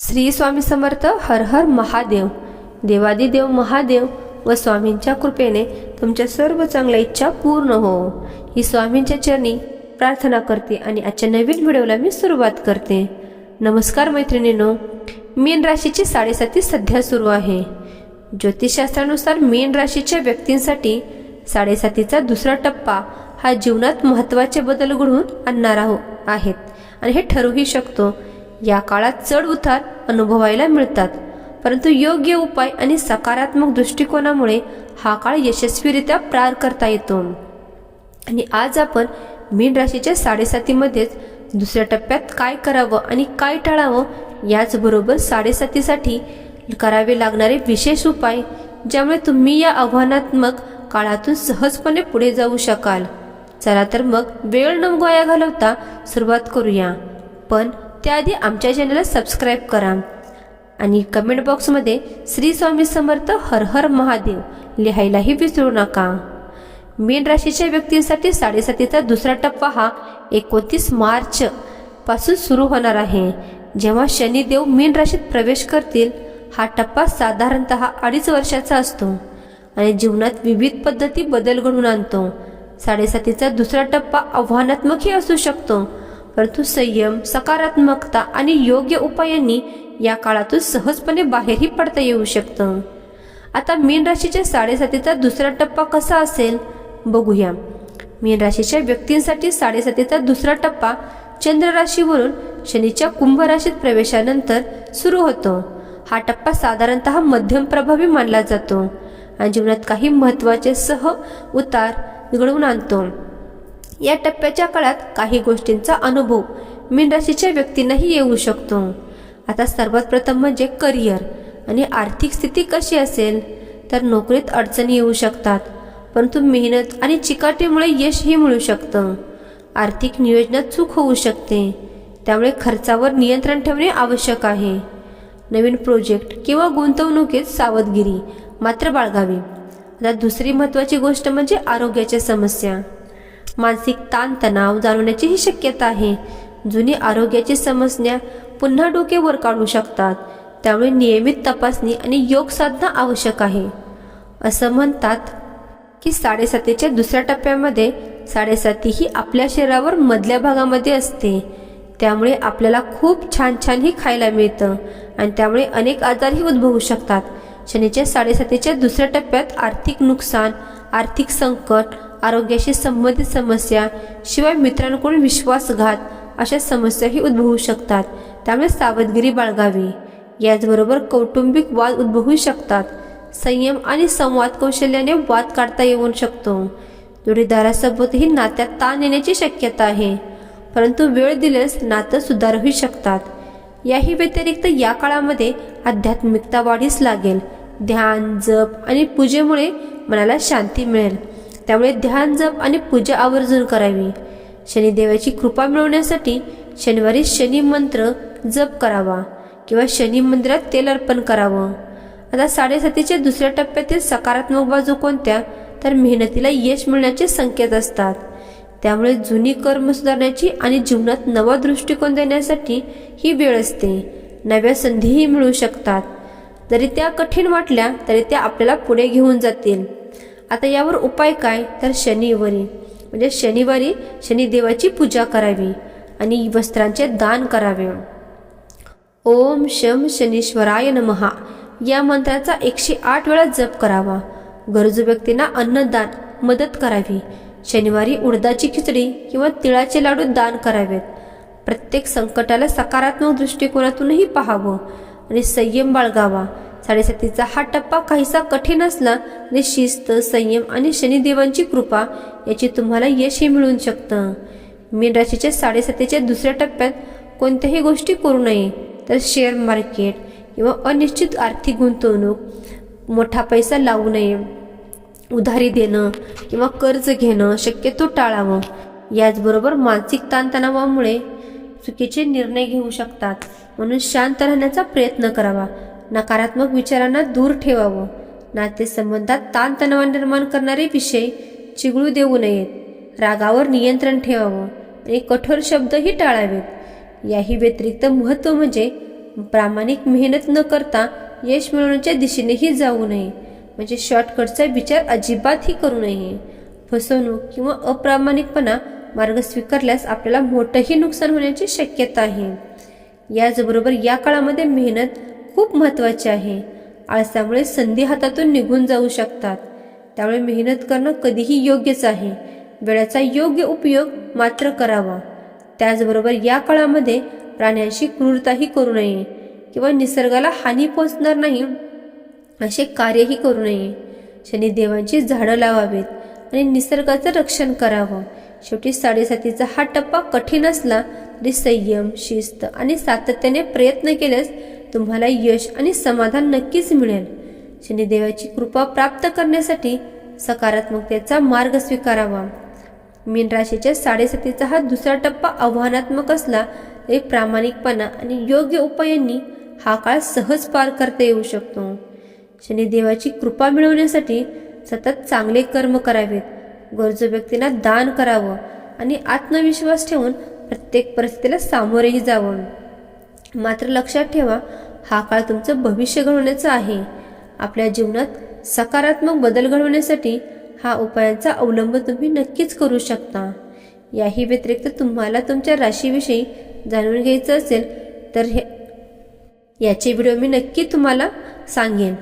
श्री स्वामी समर्थ हर हर महादेव. देवादिदेव महादेव व स्वामींच्या कृपेने तुमच्या सर्व चांगल्या इच्छा पूर्ण हो. ही स्वामींच्या चरणी प्रार्थना करते आणि आजच्या नवीन व्हिडिओला मी सुरुवात करते. नमस्कार मैत्रिणीनो मीन राशीची साडेसाती सध्या सुरू आहे. ज्योतिषशास्त्रानुसार मीन राशीच्या व्यक्तींसाठी साडेसातीचा दुसरा टप्पा हा जीवनात महत्त्वाचे बदल घडवून आणणारा हो आहेत. आणि हे ठरूही शकतो. या काळात चढ उतार अनुभवायला मिळतात. परंतु योग्य उपाय आणि सकारात्मक दृष्टिकोनामुळे हा काळ यशस्वीरित्या पार करता येतो. आणि आज आपण मीन राशीच्या साडेसातीमध्येच दुसऱ्या टप्प्यात काय करावं आणि काय टाळावं याचबरोबर साडेसातीसाठी करावे लागणारे विशेष उपाय ज्यामुळे तुम्ही या आव्हानात्मक काळातून सहजपणे पुढे जाऊ शकाल. चला तर मग वेळ न गोया घालवता सुरुवात करूया. पण त्याआधी आमच्या चॅनलला सबस्क्राईब करा. आणि कमेंट बॉक्समध्ये श्री स्वामी समर्थ हर हर महादेव लिहायलाही विसरू नका. मीन राशीच्या व्यक्तींसाठी साडेसातीचा दुसरा टप्पा हा एकोणतीस मार्च पासून सुरू होणार आहे. जेव्हा शनिदेव मीन राशीत प्रवेश करतील हा टप्पा साधारणत अडीच वर्षाचा असतो. आणि जीवनात विविध पद्धती बदल घडून आणतो. साडेसातीचा दुसरा टप्पा आव्हानात्मकही असू शकतो. परंतु संयम सकारात्मकता आणि योग्य उपायांनी या काळातून सहजपणे बाहेरही पडता येऊ शकतं. आता मीन राशीच्या साडेसातीचा दुसरा टप्पा कसा असेल? बघूया. मीन राशीच्या व्यक्तींसाठी साडेसातीचा दुसरा टप्पा चंद्र राशीवरून शनीच्या कुंभ राशीत प्रवेशानंतर सुरू होतो. हा टप्पा साधारणतः मध्यम प्रभावी मानला जातो आणि जीवनात काही महत्त्वाचे सह उतार घडवून आणतो. या टप्प्याच्या काळात काही गोष्टींचा अनुभव मीन राशीच्या व्यक्तींनाही येऊ शकतो. आता सर्वात प्रथम म्हणजे करिअर. आणि आर्थिक स्थिती कशी असेल? तर नोकरीत अडचणी येऊ शकतात. परंतु मेहनत आणि चिकाटीमुळे यशही मिळू शकतं. आर्थिक नियोजनात चूक होऊ शकते. त्यामुळे खर्चावर नियंत्रण ठेवणे आवश्यक आहे. नवीन प्रोजेक्ट किंवा गुंतवणुकीत सावधगिरी मात्र बाळगावी. आता दुसरी महत्त्वाची गोष्ट म्हणजे आरोग्याच्या समस्या. मानसिक ताणतणाव जाणवण्याचीही शक्यता आहे. जुनी आरोग्याची समस्या पुन्हा डोके वर काढू शकतात. त्यामुळे नियमित तपासणी आणि योग साधना आवश्यक आहे. असं म्हणतात की साडेसातीच्या दुसऱ्या टप्प्यामध्ये साडेसाती ही आपल्या शरीरावर मधल्या भागामध्ये असते. त्यामुळे आपल्याला खूप छान छानही खायला मिळतं आणि त्यामुळे अनेक आजारही उद्भवू शकतात. शनीच्या साडेसातीच्या दुसऱ्या टप्प्यात आर्थिक नुकसान आर्थिक संकट आरोग्याशी संबंधित समस्या शिवाय मित्रांकडून विश्वासघात अशा समस्याही उद्भवू शकतात. त्यामुळे सावधगिरी बाळगावी. याचबरोबर कौटुंबिक वाद उद्भवू शकतात. संयम आणि संवाद कौशल्याने वाद काढता येऊ शकतो. जोडीदारासोबतही नात्यात ताण येण्याची शक्यता आहे. परंतु वेळ दिल्यास नातं सुधारूही शकतात. याही व्यतिरिक्त या काळामध्ये आध्यात्मिकता वाढीस लागेल. ध्यान जप आणि पूजेमुळे मनाला शांती मिळेल. त्यामुळे ध्यान जप आणि पूजा आवर्जून करावी. शनिदेवाची कृपा मिळवण्यासाठी शनिवारी शनी मंत्र जप करावा किंवा शनी मंदिरात तेल अर्पण करावं. आता साडेसातीच्या दुसऱ्या टप्प्यातील सकारात्मक बाजू कोणत्या? तर मेहनतीला यश मिळण्याचे संकेत असतात. त्यामुळे जुनी कर्म सुधारण्याची आणि जीवनात नवा दृष्टिकोन देण्यासाठी ही वेळ असते. नव्या संधीही मिळू शकतात. जरी त्या कठीण वाटल्या तरी त्या आपल्याला पुढे घेऊन जातील. आता यावर उपाय काय? तर शनिवारी. म्हणजे शनिवारी शनिदेवाची पूजा करावी आणि वस्त्रांचे दान करावे. ओम शम शनीश्वराय नमहा या मंत्राचा एकशे आठ वेळा जप करावा. गरजू व्यक्तींना अन्नदान मदत करावी. शनिवारी उडदाची खिचडी किंवा तिळाचे लाडू दान करावेत. प्रत्येक संकटाला सकारात्मक दृष्टिकोनातूनही पाहावं आणि संयम बाळगावा. साडेसातीचा हा टप्पा काहीसा कठीण असला तरी शिस्त संयम आणि शनिदेवांची कृपा याची तुम्हाला यशही मिळू शकतं. मीन राशीच्या साडेसातीच्या दुसऱ्या टप्प्यात कोणत्याही गोष्टी करू नये तर शेअर मार्केट किंवा अनिश्चित आर्थिक गुंतवणूक मोठा पैसा लावू नये उधारी देणं किंवा कर्ज घेणं शक्यतो टाळावं. याचबरोबर मानसिक ताणतणावामुळे चुकीचे निर्णय घेऊ शकतात. म्हणून शांत राहण्याचा प्रयत्न करावा. नकारात्मक विचारांना दूर ठेवावं. नातेसंबंधात ताणतणाव निर्माण करणारे विषय चिघळू देऊ नयेत. रागावर नियंत्रण ठेवावं. आणि कठोर शब्दही टाळावेत. याही व्यतिरिक्त महत्त्व म्हणजे प्रामाणिक मेहनत न करता यश मिळवण्याच्या दिशेनेही जाऊ नये. म्हणजे शॉर्टकटचा विचार अजिबातही करू नये. फसवणूक किंवा अप्रामाणिकपणा मार्ग स्वीकारल्यास आपल्याला मोठंही नुकसान होण्याची शक्यता आहे. याचबरोबर या काळामध्ये मेहनत खूप महत्त्वाचे आहे. आळसामुळे संधी हातातून निघून जाऊ शकतात. त्यामुळे मेहनत करणं कधीही योग्यच आहे. वेळाचा योग्य उपयोग मात्र करावा. त्याचबरोबर या काळामध्ये प्राण्यांशी क्रूरताही करू नये किंवा निसर्गाला हानी पोचणार नाही असे कार्यही करू नये. शनिदेवांची झाडं लावावीत आणि निसर्गाचं रक्षण करावं. शेवटी साडेसातीचा हा टप्पा कठीण असला तरी संयम शिस्त आणि सातत्याने प्रयत्न केल्यास तुम्हाला यश आणि समाधान नक्कीच मिळेल. शनिदेवाची कृपा प्राप्त करण्यासाठी सकारात्मकतेचा मार्ग स्वीकारावा. मीन राशीच्या साडेसातीचा हा दुसरा टप्पा आव्हानात्मक असला तरी प्रामाणिकपणा आणि योग्य उपायांनी हा काळ सहज पार करता येऊ शकतो. शनिदेवाची कृपा मिळवण्यासाठी सतत चांगले कर्म करावेत. गरजू व्यक्तींना दान करावं आणि आत्मविश्वास ठेवून प्रत्येक परिस्थितीला सामोरेही जावं. मात्र लक्षात ठेवा हा काळ तुमचं भविष्य घडवण्याचा आहे. आपल्या जीवनात सकारात्मक बदल घडवण्यासाठी हा उपायांचा अवलंब तुम्ही नक्कीच करू शकता. याही व्यतिरिक्त तुम्हाला तुमच्या राशीविषयी जाणून घ्यायचं असेल तर हे याचे व्हिडिओ मी नक्की तुम्हाला सांगेन.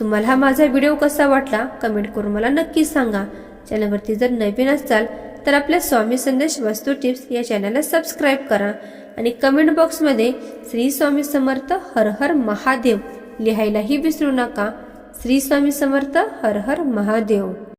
तुम्हाला हा माझा व्हिडिओ कसा वाटला कमेंट करून मला नक्कीच सांगा. चॅनलवरती जर नवीन असाल तर आपल्या स्वामी संदेश वास्तू टिप्स या चॅनलला सबस्क्राईब करा. आणि कमेंट बॉक्समध्ये श्री स्वामी समर्थ हर हर महादेव लिहायलाही विसरू नका. श्री स्वामी समर्थ हर हर महादेव.